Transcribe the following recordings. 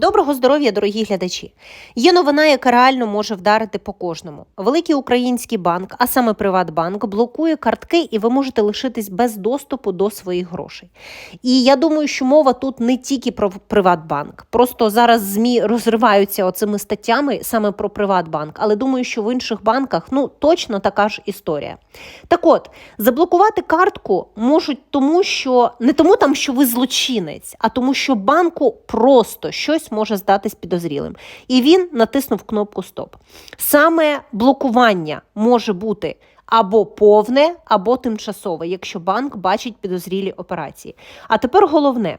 Доброго здоров'я, дорогі глядачі! Є новина, яка реально може вдарити по кожному. Великий український банк, а саме Приватбанк, блокує картки, і ви можете лишитись без доступу до своїх грошей. І я думаю, що мова тут не тільки про Приватбанк. Просто зараз ЗМІ розриваються оцими статтями саме про Приватбанк, але думаю, що в інших банках ну точно така ж історія. Так от, заблокувати картку можуть тому, що не тому там, що ви злочинець, а тому, що банку просто щось може здатись підозрілим. І він натиснув кнопку Стоп. Саме блокування може бути. Або повне, або тимчасове, якщо банк бачить підозрілі операції. А тепер головне,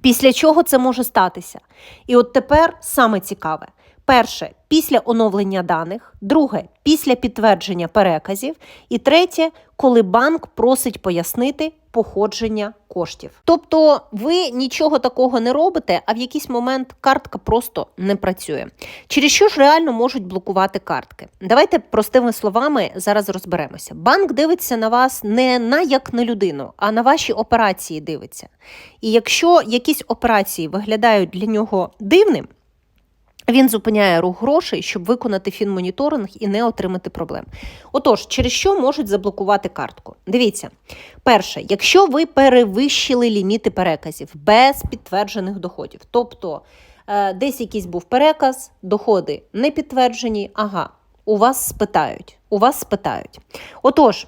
після чого це може статися? І от тепер саме цікаве: перше, після оновлення даних, друге, після підтвердження переказів, і третє, коли банк просить пояснити походження коштів. Тобто ви нічого такого не робите, а в якийсь момент картка просто не працює. Через що ж реально можуть блокувати картки? Давайте простими словами зараз розберемося. Банк дивиться на вас не на як на людину, а на ваші операції дивиться. І якщо якісь операції виглядають для нього дивним. Він зупиняє рух грошей, щоб виконати фінмоніторинг і не отримати проблем. Отож, через що можуть заблокувати картку? Дивіться, перше, якщо ви перевищили ліміти переказів без підтверджених доходів, тобто е, десь якийсь був переказ, доходи не підтверджені, ага, у вас спитають. У вас спитають. Отож,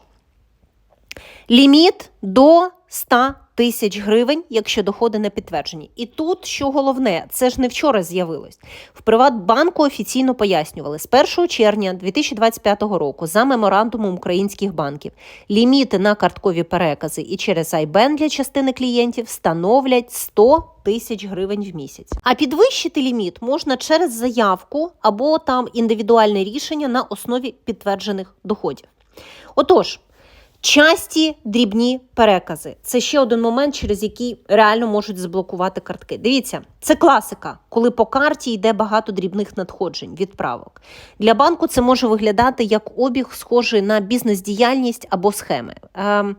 ліміт до 100 тисяч гривень, якщо доходи не підтверджені. І тут, що головне, це ж не вчора з'явилось. В Приватбанку офіційно пояснювали, з 1 червня 2025 року за меморандумом українських банків ліміти на карткові перекази і через IBAN для частини клієнтів становлять 100 тисяч гривень в місяць. А підвищити ліміт можна через заявку або там індивідуальне рішення на основі підтверджених доходів. Отож. Часті дрібні перекази це ще один момент, через який реально можуть заблокувати картки. Дивіться, це класика, коли по карті йде багато дрібних надходжень, відправок. Для банку це може виглядати як обіг, схожий на бізнес-діяльність або схеми. Ем,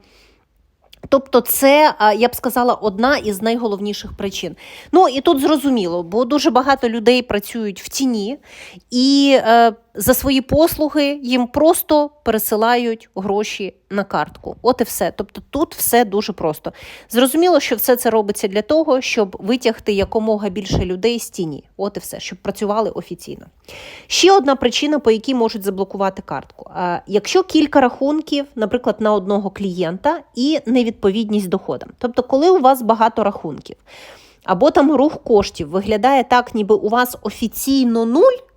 Тобто, це я б сказала одна із найголовніших причин. Ну і тут зрозуміло, бо дуже багато людей працюють в тіні, і е, за свої послуги їм просто пересилають гроші на картку. От і все. Тобто тут все дуже просто. Зрозуміло, що все це робиться для того, щоб витягти якомога більше людей з тіні. От і все, щоб працювали офіційно. Ще одна причина, по якій можуть заблокувати картку. Якщо кілька рахунків, наприклад, на одного клієнта і невідповідність доходам. Тобто, коли у вас багато рахунків, або там рух коштів виглядає так, ніби у вас офіційно нуль.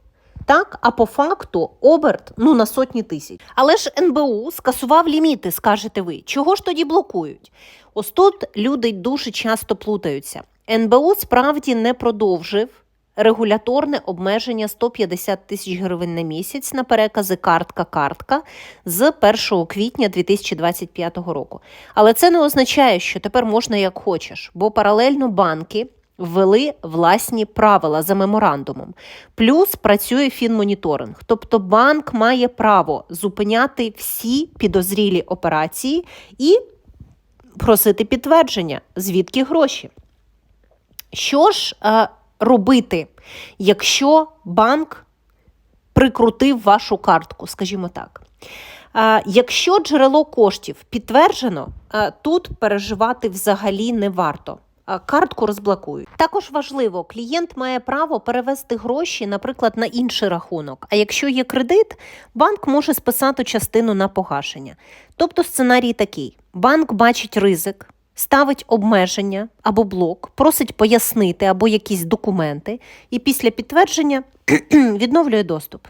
Так, а по факту оберт ну на сотні тисяч. Але ж НБУ скасував ліміти, скажете ви. Чого ж тоді блокують? Ось тут люди дуже часто плутаються. НБУ справді не продовжив регуляторне обмеження 150 тисяч гривень на місяць на перекази картка-картка з 1 квітня 2025 року. Але це не означає, що тепер можна як хочеш, бо паралельно банки. Ввели власні правила за меморандумом. Плюс працює фінмоніторинг. Тобто банк має право зупиняти всі підозрілі операції і просити підтвердження, звідки гроші. Що ж е, робити, якщо банк прикрутив вашу картку, скажімо так? Е, якщо джерело коштів підтверджено, е, тут переживати взагалі не варто картку розблокують. Також важливо, клієнт має право перевести гроші, наприклад, на інший рахунок. А якщо є кредит, банк може списати частину на погашення. Тобто сценарій такий: банк бачить ризик. Ставить обмеження або блок, просить пояснити або якісь документи, і після підтвердження відновлює доступ.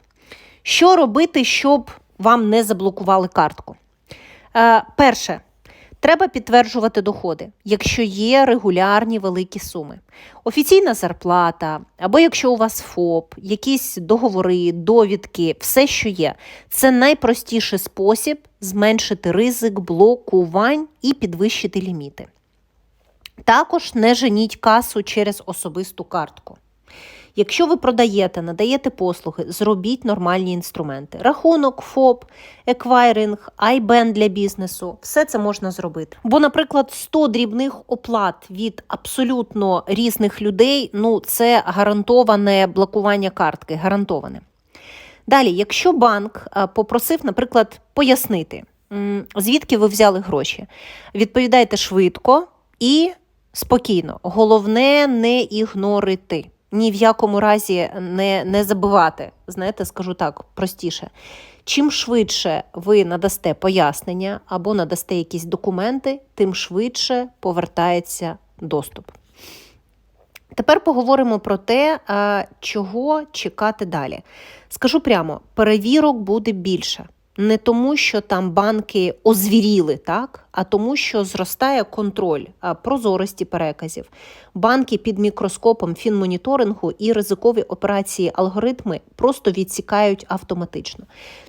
Що робити, щоб вам не заблокували картку? Е, Перше, Треба підтверджувати доходи, якщо є регулярні великі суми. Офіційна зарплата, або якщо у вас ФОП, якісь договори, довідки, все, що є, це найпростіший спосіб зменшити ризик блокувань і підвищити ліміти. Також не женіть касу через особисту картку. Якщо ви продаєте, надаєте послуги, зробіть нормальні інструменти. Рахунок, ФОП, еквайринг, айбен для бізнесу все це можна зробити. Бо, наприклад, 100 дрібних оплат від абсолютно різних людей ну це гарантоване блокування картки, гарантоване. Далі, якщо банк е, попросив, наприклад, пояснити, звідки ви взяли гроші, відповідайте швидко і спокійно. Головне не ігнорити. Ні в якому разі не, не забивати. Знаєте, скажу так простіше. Чим швидше ви надасте пояснення або надасте якісь документи, тим швидше повертається доступ. Тепер поговоримо про те, е, чого чекати далі. Скажу прямо: перевірок буде більше. Не тому, що там банки озвіріли, так, а тому, що зростає контроль прозорості переказів. Банки під мікроскопом фінмоніторингу і ризикові операції алгоритми просто відсікають автоматично.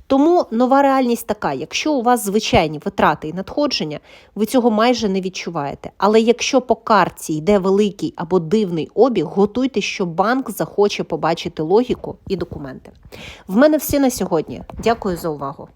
Тому нова реальність така: якщо у вас звичайні витрати і надходження, ви цього майже не відчуваєте. Але якщо по картці йде великий або дивний обіг, готуйте, що банк захоче побачити логіку і документи. В мене все на сьогодні. Дякую за увагу.